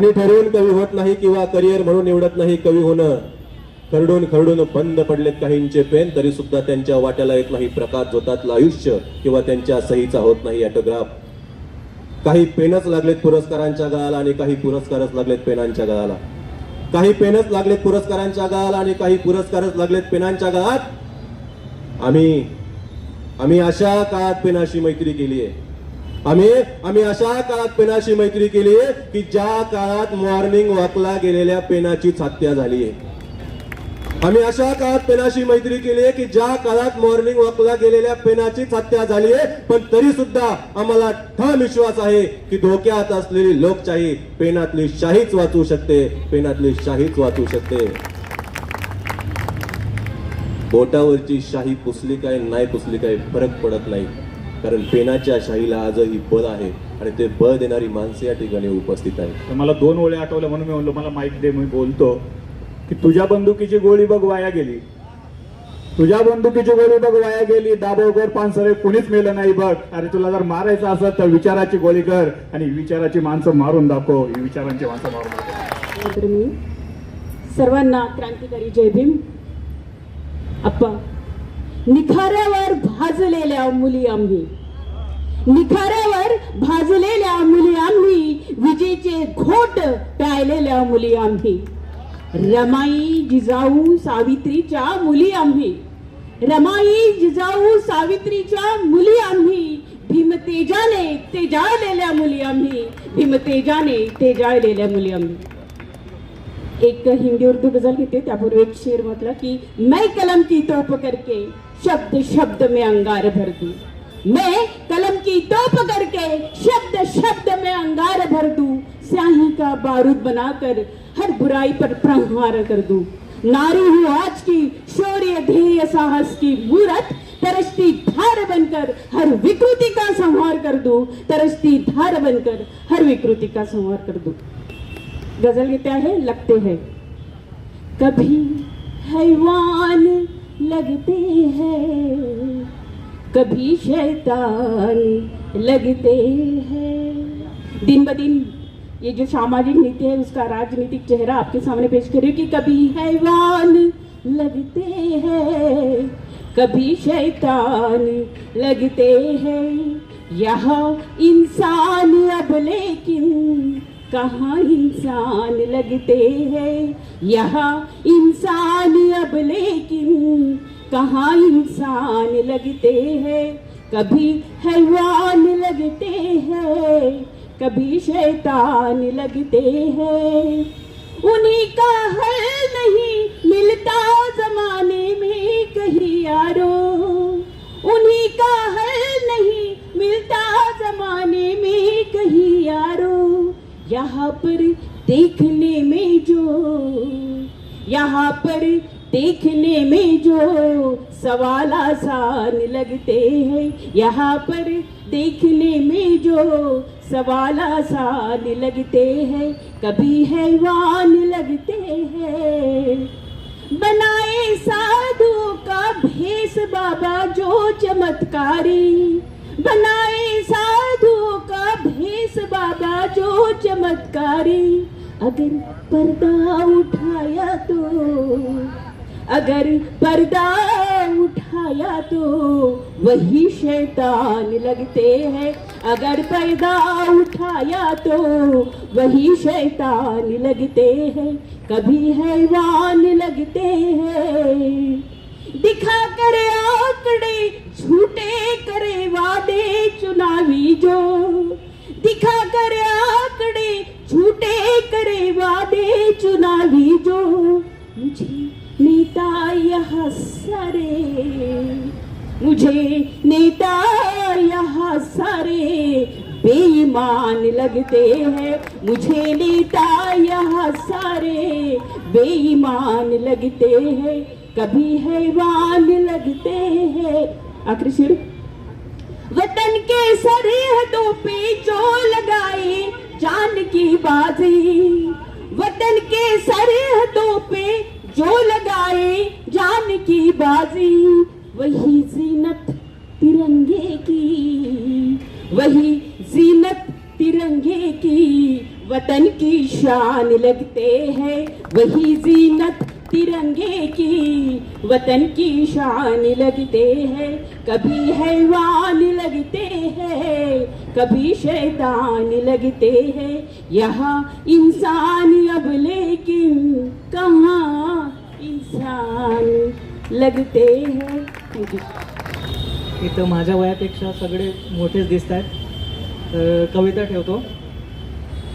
कुणी ठरवून कवी होत नाही किंवा करिअर म्हणून निवडत नाही कवी होणं. खरडून खरडून बंद पडलेत काहींचे पेन तरी सुद्धा त्यांच्या वाट्याला येत नाही. प्रकाश जोतातलं आयुष्य किंवा त्यांच्या सहीचा होत नाही ऑटोग्राफ काही पेनच लागलेत पुरस्कारांच्या गळाला आणि काही पुरस्कारच लागलेत पेनांच्या गळाला. काही पेनच लागलेत पुरस्कारांच्या गळाला आणि काही पुरस्कारच लागलेत पेनांच्या गळात. आम्ही आम्ही अशा काळात पेनाशी मैत्री केली आहे आम्ही आम्ही अशा काळात पेनाशी मैत्री केली की ज्या काळात मॉर्निंग वॉकला गेलेल्या पेनाची हत्या झाली. आहे आम्ही अशा काळात पेनाशी मैत्री केली आहे की ज्या काळात मॉर्निंग वॉकला गेलेल्या पेनाचीच हत्या झाली आहे पण तरी सुद्धा आम्हाला ठाम विश्वास आहे की धोक्यात असलेली लोकशाही पेनातली शाहीच वाचू शकते पेनातली शाहीच वाचू शकते. बोटावरची शाही पुसली काय नाही पुसली काय फरक पडत नाही. कारण पेनाच्या शाहीला आजही बळ आहे आणि ते बळ देणारी माणसे या ठिकाणी उपस्थित आहेत. तर मला दोन ओळी आठवल्या म्हणून मी म्हणलो मला माईक दे. मी बोलतो की तुझ्या बंदुकीची गोळी बघ वाया गेली. तुझ्या बंदुकीची गोळी बघ वाया गेली. दाबोगर पानसरे कुणीच मेलं नाही बघ. अरे तुला जर मारायचं असं तर विचाराची गोळी कर आणि विचाराची माणसं मारून दाखव. ही विचारांची माणसं मारून दाखव. सर्वांना क्रांतिकारी जय भीम. आप्पा निखाऱ्यावर भाजलेल्या मुली आम्ही. निखाऱ्यावर भाजलेल्या मुली आम्ही विजेचे घोट प्यायलेल्या मुली आम्ही. रमाई जिजाऊ सावित्रीच्या मुली आम्ही. रमाई जिजाऊ सावित्रीच्या मुली आम्ही. भीमतेजाने तेजाळलेल्या मुली आम्ही. भीमतेजाने तेजाळलेल्या मुली आम्ही. एक हिंदी उर्दू गझल घेते त्यापूर्वी एक शेर म्हटलं की मैं कलम की तोप करके शब्द शब्द में अंगार भर दूँ। मैं कलम की तोप करके शब्द शब्द में अंगार भर दूँ। स्याही का बारूद बनाकर हर बुराई पर प्रहार कर दूँ। नारी हूँ आज की शौर्य, ध्येय, साहस की मूरत। तरसती धार बनकर हर विकृति का संहार कर दूँ। तरसती धार बनकर हर विकृति का संहार कर दूँ। गज़ल क्या है? लगते हैं। कभी हैवान लगते हैं। कभी शैतान लगते हैं। दिन ब दिन ये जो सामाजिक नीति है, उसका राजनीतिक चेहरा आपके सामने पेश करिए कि कभी हैवान लगते हैं। कभी शैतान लगते हैं। यहाँ इंसान, अब लेकिन कहाँ इंसान लगते हैं? यहाँ इंसान अब लेकिन कहाँ इंसान लगते हैं? कभी हैवान लगते हैं, कभी शैतान लगते हैं। उन्हीं का हल नहीं मिलता जमाने में कहीं यारो। उन्हीं का हल नहीं मिलता जमाने में यहाँ पर देखने में जो, यहाँ पर देखने में जो सवाल आसान लगते हैं, यहाँ पर देखने में जो सवाल आसान लगते हैं, कभी हैवान लगते हैं। बनाए साधु का भेष बाबा जो चमत्कारी, बनाए साधु चमत्कारी अगर पर्दा उठाया तो अगर पर्दा उठाया तो वही शैतान लगते हैं। अगर पर्दा उठाया तो वही शैतान लगते हैं। कभी हैवान लगते हैं। दिखा कर आंकड़े, झूठे करे वादे, चुनावी जो। दिखा वादे चुनावी जो मुझे नेता यहाँ सारे मुझे नेता यहाँ सारे बेईमान लगते हैं मुझे नेता यहाँ सारे बेईमान लगते हैं कभी हैवान लगते हैं। आखिरी सिर वतन के सरहदों पे जो लगाए जान की बाजी। के सरहदों पे जो लगाए जान की बाजी, वही जीनत तिरंगे की, वही जीनत तिरंगे की वतन की शान लगते हैं। वही जीनत तिरंगे की वतन की शान लगते हैं। कभी हैवान लगते हैं कभी शैतान लगते हैं। यहाँ इंसान अब लेकिन कहाँ इंसान लगते हैं। इथं माझ्या वयापेक्षा सगळे मोठेच दिसत आहेत कविता ठेवतो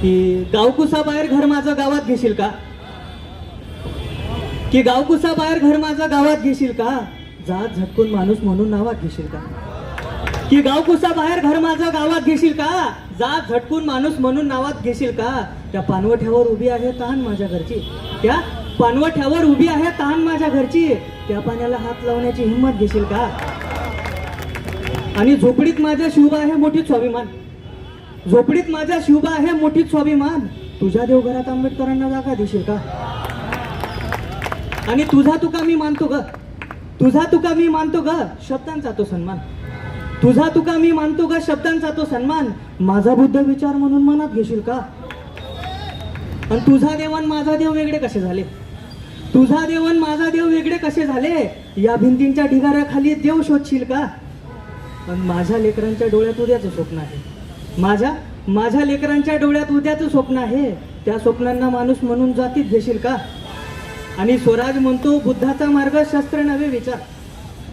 की गावकुसा बाहेर घर माझं गावात घेशील का? की गावकुसा बाहेर घर माझं गावात घेशील का? जात झटकून माणूस म्हणून नावात घेशील का? की गावकुसा बाहेर घर माझं गावात घेशील का? जात झटकून माणूस म्हणून नावात घेशील का? त्या पानवठ्यावर उभी आहे तहान माझ्या घरची. त्या पानवठ्यावर उभी आहे तहान माझ्या घरची. त्या पाण्याला हात लावण्याची हिंमत घेशील का? आणि झोपडीत माझ्या शिवबा आहे मोठीच स्वाभिमान. झोपडीत माझ्या शिवबा आहे मोठीच स्वाभिमान. तुझ्या देवघरात आंबेडकरांना जागा देशील का? आणि तुझा तुका मी मानतो ग. तुझा तुका मी मानतो ग. शब्दांचा तो सन्मान. तुझा तुका मी मानतो का शब्दांचा तो सन्मान. माझा बुद्ध विचार म्हणून मनात घेशील का? आणि तुझा देवान माझा देव वेगळे कसे झाले? तुझा देवन माझा देव वेगळे कसे झाले? या भिंतींच्या ढिगाऱ्याखाली देव शोधशील का? पण माझ्या लेकरांच्या डोळ्यात उद्याचं स्वप्न आहे. माझ्या माझ्या लेकरांच्या डोळ्यात उद्याचं स्वप्न आहे. त्या स्वप्नांना माणूस म्हणून जातीत घेशील का? आणि स्वराज म्हणतो बुद्धाचा मार्ग शस्त्र नवे विचार.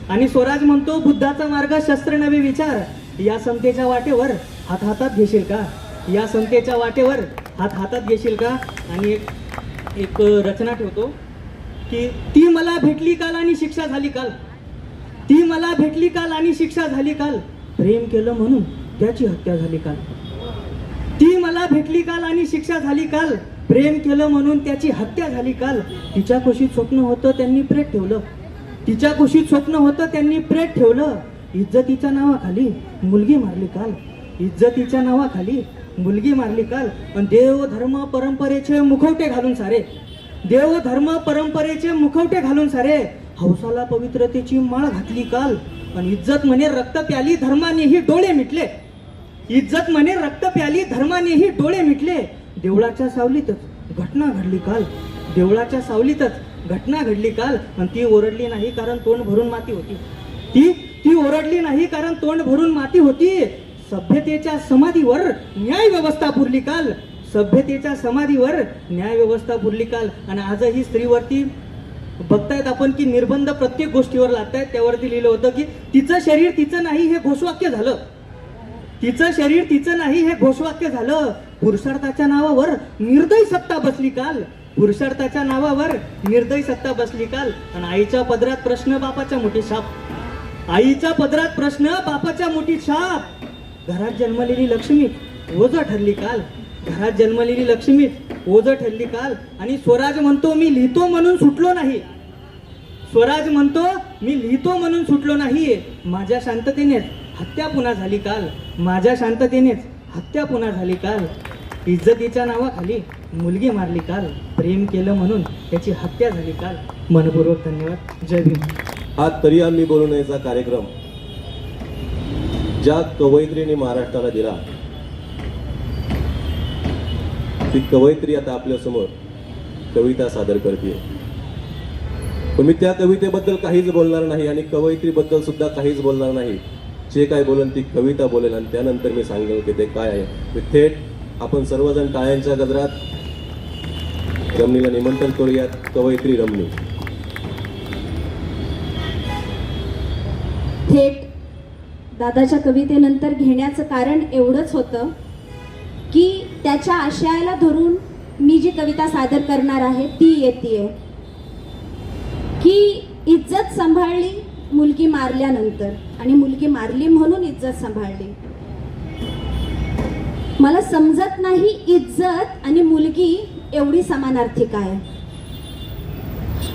आणि स्वराज म्हणतो बुद्धाचा मार्ग शस्त्र नवे विचार. या समतेच्या वाटेवर हात हातात घेशील का? या समतेच्या वाटेवर हात हातात घेशील का? आणि एक एक रचना ठेवतो की ती मला भेटली काल आणि शिक्षा झाली काल. ती मला भेटली काल आणि शिक्षा झाली काल. प्रेम केलं म्हणून त्याची हत्या झाली काल. ती मला भेटली काल आणि शिक्षा झाली काल. प्रेम केलं म्हणून त्याची हत्या झाली काल. तिच्या कुशीत स्वप्न होतं त्यांनी प्रेत ठेवलं. तिच्या कुशीत स्वप्न होतं त्यांनी प्रेत ठेवलं. इज्जतीच्या नावाखाली मुलगी मारली काल. इज्जतीच्या नावाखाली मुलगी मारली काल. पण देव धर्म परंपरेचे मुखवटे घालून सारे. देव धर्म परंपरेचे मुखवटे घालून सारे. हौसाला पवित्रतेची माळ घातली काल. पण इज्जत म्हणे रक्त प्याली धर्मानेही डोळे मिटले. इज्जत म्हणे रक्त प्याली धर्मानेही डोळे मिटले. देवळाच्या सावलीतच घटना घडली काल. देवळाच्या सावलीतच घटना घडली काल आणि ती ओरडली नाही कारण तोंड भरून माती होती. ती ती ओरडली नाही कारण तोंड भरून माती होती. सभ्यतेच्या समाधीवर न्याय व्यवस्था पुरली काल. सभ्यतेच्या समाधीवर न्याय व्यवस्था पुरली काल. आणि आजही स्त्रीवरती बघतायत आपण की निर्बंध प्रत्येक गोष्टीवर लागतायत. त्यावरती लिहिलं होतं की तिचं शरीर तिचं नाही हे घोषवाक्य झालं. तिचं शरीर तिचं नाही हे घोषवाक्य झालं. पुरुषार्थाच्या नावावर निर्दयी सत्ता बसली काल. पुरुषार्थाच्या नावावर निर्दयी सत्ता बसली काल. आणि आईच्या पदरात प्रश्न बापाच्या मोठी शाप. आईच्या पदरात प्रश्न बापाच्या मोठी शाप. घरात जन्मलेली लक्ष्मी ओझ ठरली काल. घरात जन्मलेली लक्ष्मी ओझ ठरली काल. आणि स्वराज म्हणतो मी लिहितो म्हणून सुटलो नाही. स्वराज म्हणतो मी लिहितो म्हणून सुटलो नाही माझ्या शांततेनेच हत्या पुन्हा झाली काल. माझ्या शांततेनेच हत्या पुन्हा झाली काल. इज्जतीच्या नावाखाली मुलगी मारली काल प्रेम केलं म्हणून त्याची हत्या झाली काल. मनपूर्वक धन्यवाद. जय भीम. हा तरी आम्ही बोलू नयेचा कार्यक्रम ज्या कवयित्रीने महाराष्ट्राला दिला. ती कवयित्री आता आपल्यासमोर कविता सादर करते पण मी त्या कवितेबद्दल काहीच बोलणार नाही आणि कवयित्रीबद्दल सुद्धा काहीच बोलणार नाही. जे काय बोलन ती कविता बोलेल आणि त्यानंतर मी सांगेल की ते काय आहे. मी थेट आपण सर्वजण टाळ्यांच्या गजरात रमणीला निमंत्रण करूयात कवयित्री रमणी. थेट दादाच्या कवितेनंतर घेण्याचं कारण एवढंच होतं की त्याच्या आशयाला धरून मी जी कविता सादर करणार आहे ती येते की इज्जत सांभाळली मुलगी मारल्यानंतर आणि मुलगी मारली म्हणून इज्जत सांभाळली. मला समजत नाही इज्जत आणि मुलगी एवढी समानार्थी काय?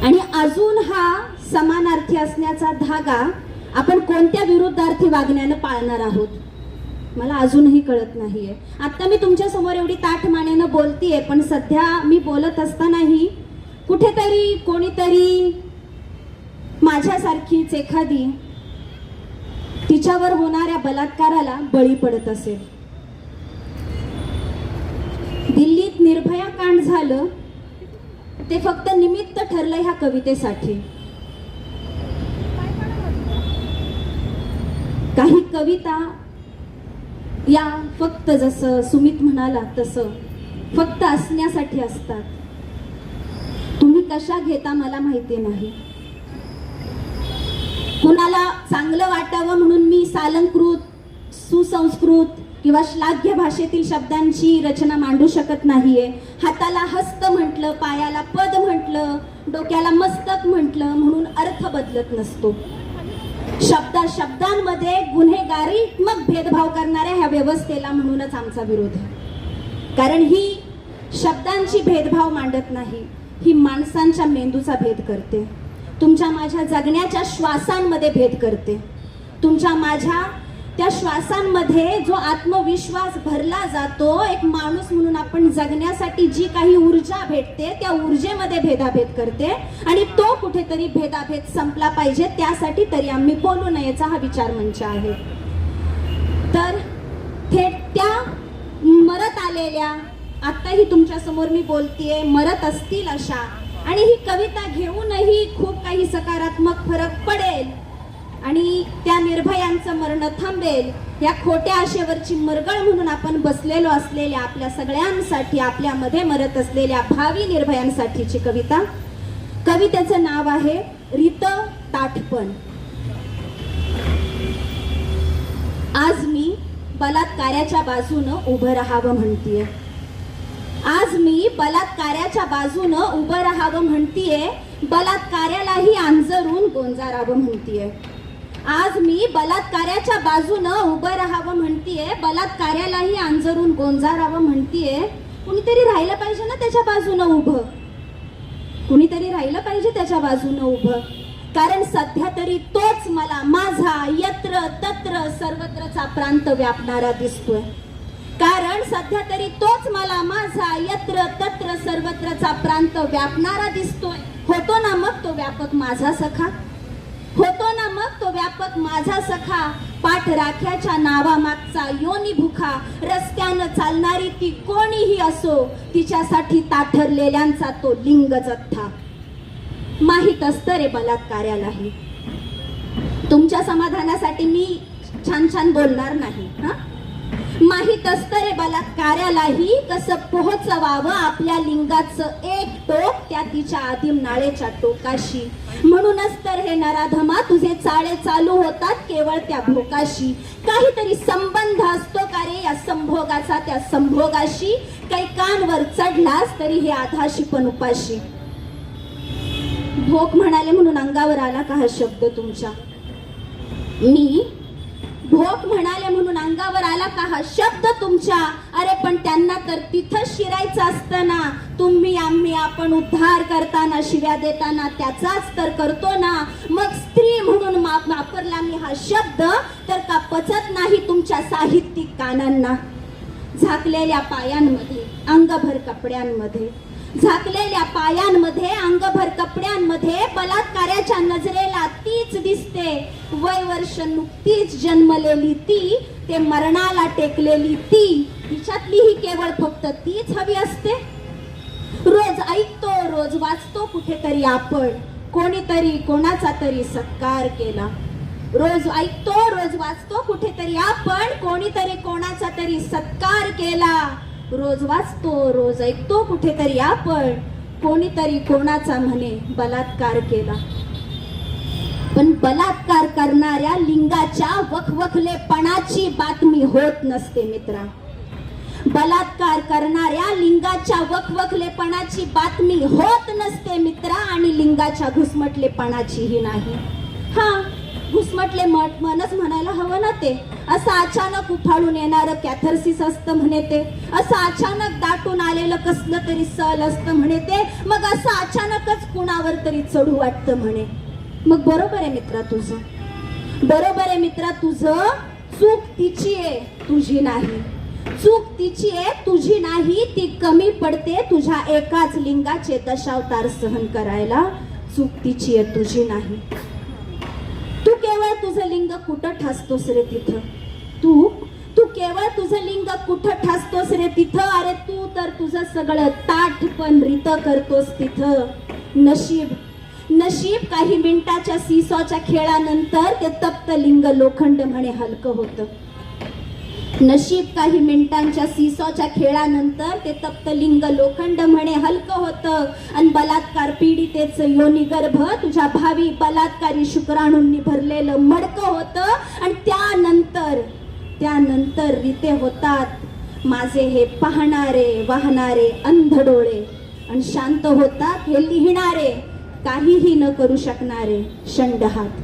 आणि अजून हा समानार्थी असण्याचा धागा आपण कोणत्या विरुद्धार्थी वागण्यानं पाळणार आहोत? मला अजूनही कळत नाहीये. आता मी तुमच्यासमोर एवढी ताठ मानेनं बोलतीये पण सध्या मी बोलत असतानाही कुठेतरी कोणीतरी माझ्यासारखीच एखादी तिच्यावर होणाऱ्या बलात्काराला बळी पडत असेल. दिल्लीत निर्भया कांड झालं ते फक्त निमित्त ठरलं ह्या कवितेसाठी. काही कविता या फक्त जसं सुमित म्हणाला तसं फक्त असण्यासाठी असतात. तुम्ही कशा घेता मला माहिती नाही. कुणाला चांगलं वाटावं म्हणून मी सालंकृत सुसंस्कृत किंवा श्लाघ्य भाषेतील शब्दांची रचना मांडू शकत नाहीये. हाताला हस्त म्हटलं पायाला पद म्हटलं डोक्याला मस्तक म्हटलं म्हणून अर्थ बदलत नसतो. शब्दा शब्दांमध्ये गुन्हेगारीत्मक भेदभाव करणाऱ्या ह्या व्यवस्थेला म्हणूनच आमचा विरोध आहे. कारण ही शब्दांची भेदभाव मांडत नाही ही माणसांच्या मेंदूचा भेद करते. तुमच्या माझ्या जगण्याच्या श्वासांमध्ये भेद करते. तुमच्या माझ्या त्या श्वासांमध्ये जो आत्मविश्वास भरला जातो एक माणूस म्हणून आपण जगण्यासाठी जी काही ऊर्जा भेटते त्या ऊर्जेमध्ये भेदाभेद करते आणि तो कुठेतरी भेदाभेद संपला पाहिजे त्यासाठी तरी आम्ही बोलू नयेचा हा विचार मंच आहे. तर थेट त्या मरत आलेल्या आत्ताही तुमच्यासमोर मी बोलतेय मरत असतील अशा आणि ही कविता घेऊनही खूप काही सकारात्मक फरक पडेल. आणि त्या निर्भयांचं मरण थांबेल. या खोट्या आशेवरची मरगळ म्हणून आपण बसलेलो असलेल्या आपल्या सगळ्यांसाठी आपल्यामध्ये मरत असलेल्या भावी निर्भयांसाठीची कविता. कवितेचं नाव आहे रित ताटपण आज मी बलात्काराच्या बाजूनं उभं राहावं म्हणतीये. आज मी बलात्काराच्या बाजूनं उभं राहावं म्हणतीये. बलात्कारालाही अंजरून गोंजारावं म्हणतीये. आज मी बलात्काराच्या बाजूनं उभं राहावं म्हणतीये बलात्कार्यालाही अंजरून गोंजारावं म्हणतीये. कुणीतरी राहिलं पाहिजे ना त्याच्या बाजूनं उभं. कुणीतरी राहिलं पाहिजे त्याच्या बाजूनं उभं. कारण सध्या तरी तोच मला माझा यत्र तत्र सर्वत्रचा प्रांत व्यापणारा दिसतोय. कारण सध्या तरी तोच मला माझा यत्र तत्र सर्वत्रचा प्रांत व्यापणारा दिसतोय. होतो ना मग तो व्यापक माझा सखा? होतो ना मग तो व्यापक माझा सखा. पाठ राख्याच्या नावामागचा योनी भुखा. रस्त्यानं चालणारी ती कोणीही असो तिच्यासाठी ताठरलेल्यांचा तो लिंग जथ्था माहीत असतं रे बलात्कार्यालाही तुमच्या समाधानासाठी मी छान छान बोलणार नाही हा? माहीत असतं रे बलात्कार्यालाही कसं पोहोचवावं आपल्या लिंगाचं एक टोक त्या तिच्या आदिम नाळेच्या टोकाशी. म्हणूनच तर हे नराधमा तुझे चाळे चालू होतात केवळ त्या भोकाशी. काहीतरी संबंध असतो का रे या संभोगाचा त्या संभोगाशी? काही कानवर चढलास तरी हे आधाशी पण उपाशी. भोक म्हणाले म्हणून अंगावर आला का हा शब्द तुमच्या? मी अंगावर आला का हा शब्द तुमच्या? अरे पण त्यांना तर तिथं शिरायचं असतं ना. तुम्ही आम्ही आपण उद्धार करताना शिव्या देताना त्याचाच तर करतो ना. मग स्त्री म्हणून वापरला मी हा शब्द तर का पचत नाही तुमच्या साहित्यिक कानांना? झाकलेल्या पायांमध्ये अंगभर कपड्यांमध्ये. झाकलेल्या पायांमध्ये अंगभर कपड्यांमध्ये बलात्काराच्या नजरेला तीच दिसते. वय वर्ष नुकतीच जन्मलेली ती ते मरणाला टेकलेली ती. तिच्यातली ही केवळ फक्त तीच हवी असते. रोज ऐकतो रोज वाचतो कुठेतरी आपण. कोणीतरी कोणाचा तरी सत्कार केला. रोज ऐकतो रोज वाचतो कुठेतरी आपण. कोणीतरी कोणाचा तरी सत्कार केला. रोज वाचतो रोज ऐकतो कुठेतरी आपण. कोणीतरी कोणाचा म्हणे बलात्कार केला. पण बलात्कार करणाऱ्या लिंगाच्या वखवखलेपणाची बातमी होत नसते मित्रा. बलात्कार करणाऱ्या लिंगाच्या वखवखलेपणाची बातमी होत नसते मित्रा आणि लिंगाच्या घुसमटलेपणाचीही नाही. हा घुसमटले मट मनच म्हणायला हवं ना ते. असं अचानक उफाळून येणारं कॅथर्सिस असतं म्हणे ते. असं अचानक दाटून आलेलं कसलं तरी सल असतं म्हणे ते. मग असं अचानकच कुणावर तरी चढू वाटतं म्हणे. मग बरोबर आहे मित्रा तुझं. बरोबर आहे मित्रा तुझं. चूक तिची आहे तुझी नाही. चूक तिची आहे तुझी नाही. ती कमी पडते तुझ्या एकाच लिंगाचे दशावतार सहन करायला. चूक तिची आहे तुझी नाही. तुझं लिंग कुठं ठासतोस रे तिथं? तू? तू केवळ तुझं लिंग कुठं ठासतोस रे तिथं? अरे तू तर तुझं सगळं ताठ पण रित करतोस तिथं. नशीब. नशीब काही मिनिटाच्या सीसॉच्या खेळानंतर ते तप्त लिंग लोखंड म्हणे हलकं होतं. नशीब काही मिनिटांच्या सीसॉच्या खेळानंतर ते तप्त लिंग लोखंड म्हणे हलकं होतं. आणि बलात्कार पीडितेच योनी गर्भ तुझ्या भावी बलात्कारी शुक्राणूंनी भरलेलं मडकं होतं. आणि त्यानंतर त्यानंतर रिते होतात. माझे हे पाहणारे वाहणारे अंध डोळे आणि शांत होतात हे लिहिणारे. काहीही न करू शकणारे शंड हात.